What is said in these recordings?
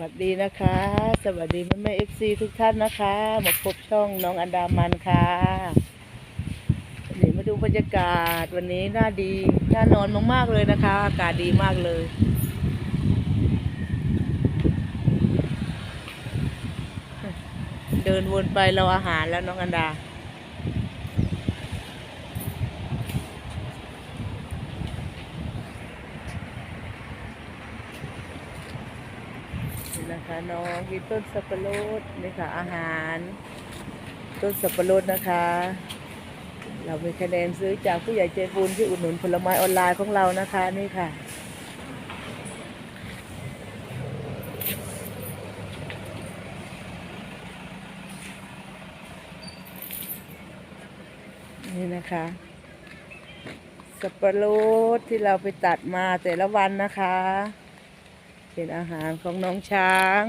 วัสดีนะคะ สวัสดีแม่แม่เอฟซีทุกท่านนะคะมาพบช่องน้องอันดามันค่ะวันนี้มาดูบรรยากาศวันนี้น่าดีน่านอนมากๆเลยนะคะ อากาศดีมากเลย เดินวนไปเราอาหารแล้วน้องอันดา นี่ะคะน้องมีต้นสับปะรดนี่ค่ะอาหาร ต้นสับปะรดนะคะ เรามีคะแนนซื้อจากผู้ใหญ่ใจบุญที่อุดหนุนผลไม้ออนไลน์ของเรานะคะนี่ค่ะนี่นะคะสับปะรดที่เราไปตัดมาแต่ละวันนะคะ เป็นอาหารของน้องช้าง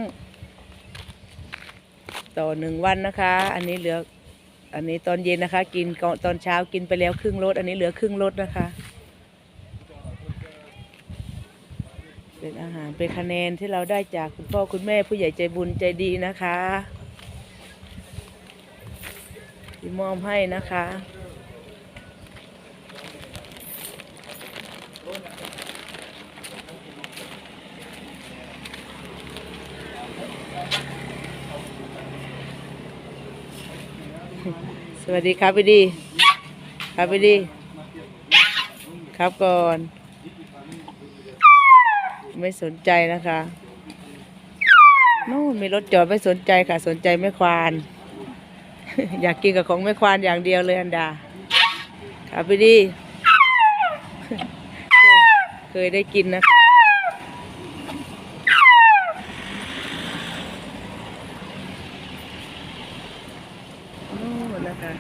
ต่อหนึ่งวันนะคะ อันนี้เหลือ อันนี้ตอนเย็นนะคะ กินก่อนตอนเช้ากินไปแล้วครึ่งรถอันนี้เหลือครึ่งรถนะคะ เป็นอาหารเป็นคะแนนที่เราได้จากคุณพ่อคุณแม่ผู้ใหญ่ใจบุญใจดีนะคะที่มอบให้นะคะ วัสดีครับพี่ดี ครับพี่ดี ครับก่อน ไม่สนใจนะคะนู่นมีรถจอดไม่สนใจค่ะ สนใจไม่ควาน อยากกินกับของไม่ควานอย่างเดียวเลยอันดา ครับพี่ดี เคยเคยได้กินนะคะ นู่น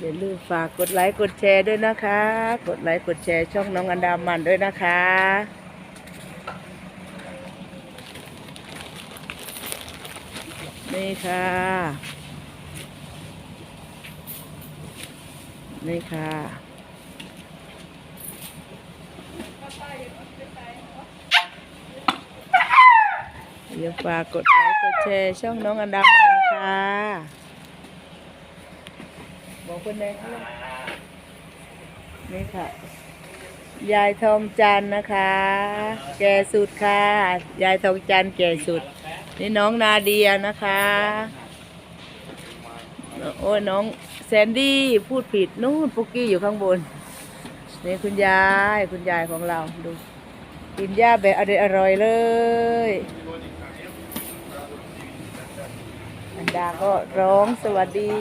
อย่าลืมฝากกดไลค์กดแชร์ด้วยนะคะ กดไลค์กดแชร์ช่องน้องอันดามันด้วยนะคะนี่ค่ะ นี่ค่ะอย่าฝากกดไลค์กดแชร์ช่องน้องอันดามันค่ะบอกคนแดงเขาเลยนี่ค่ะ ยายทองจันนะคะ แก่สุดค่ะ ยายทองจันแก่สุด นี่น้องนาเดียนะคะ โอ้ยน้องแซนดี้พูดผิดนู่นปุกกี้อยู่ข้างบน นี่คุณยายคุณยายของเราดูกินหญ้าแบบอร่อยอร่อยเลย อันดาก็ร้องสวัสดี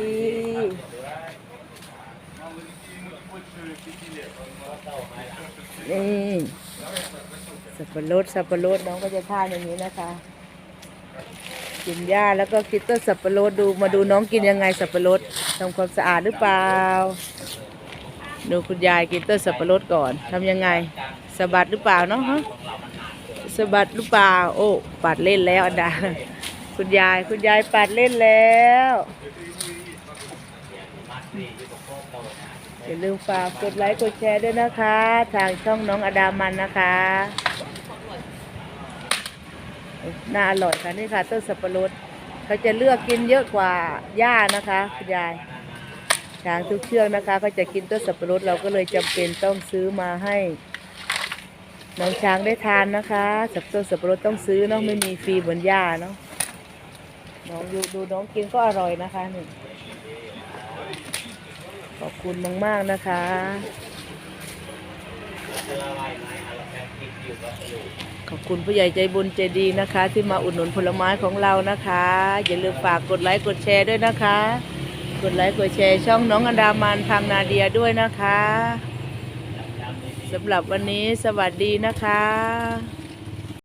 นี่สับปะรดสับปะรดน้องก็จะทานอย่างนี้นะคะ กินหญ้าแล้วก็คิดต้นสับปะรดดูมาดูน้องกินยังไงสับปะรดทำความสะอาดหรือเปล่า ดูคุณยายกินต้นสับปะรดก่อนทำยังไงสะบัดหรือเปล่าเนาะฮะสะบัดหรือเปล่า โอ้ปัดเล่นแล้วอันดาคุณยายคุณยายปัดเล่นแล้วอย่าลืมฝากกดไลค์กดแชร์ด้วยนะคะ ทางช่องน้องอดามันนะคะ น่าอร่อยค่ะนี่ค่ะต้นสับปะรดเขาจะเลือกกินเยอะกว่าหญ้านะคะคุณยายช้างทุกเชือกนะคะเขาจะกินต้นสับปะรดเราก็เลยจำเป็นต้องซื้อมาให้น้องช้างได้ทานนะคะสับต้นสับปะรดต้องซื้อเนาะไม่มีฟรีเหมือนหญ้าเนาะน้องดูดูน้องกินก็อร่อยนะคะนี่ขอบคุณมากๆนะคะ ขอบคุณผู้ใหญ่ใจบุญใจดีนะคะ ที่มาอุดหนุนผลไม้ของเรานะคะ อย่าลืมฝากกดไลค์กดแชร์ด้วยนะคะ กดไลค์กดแชร์ช่องน้องอันดามันทางนาเดียด้วยนะคะสำหรับวันนี้สวัสดีนะคะ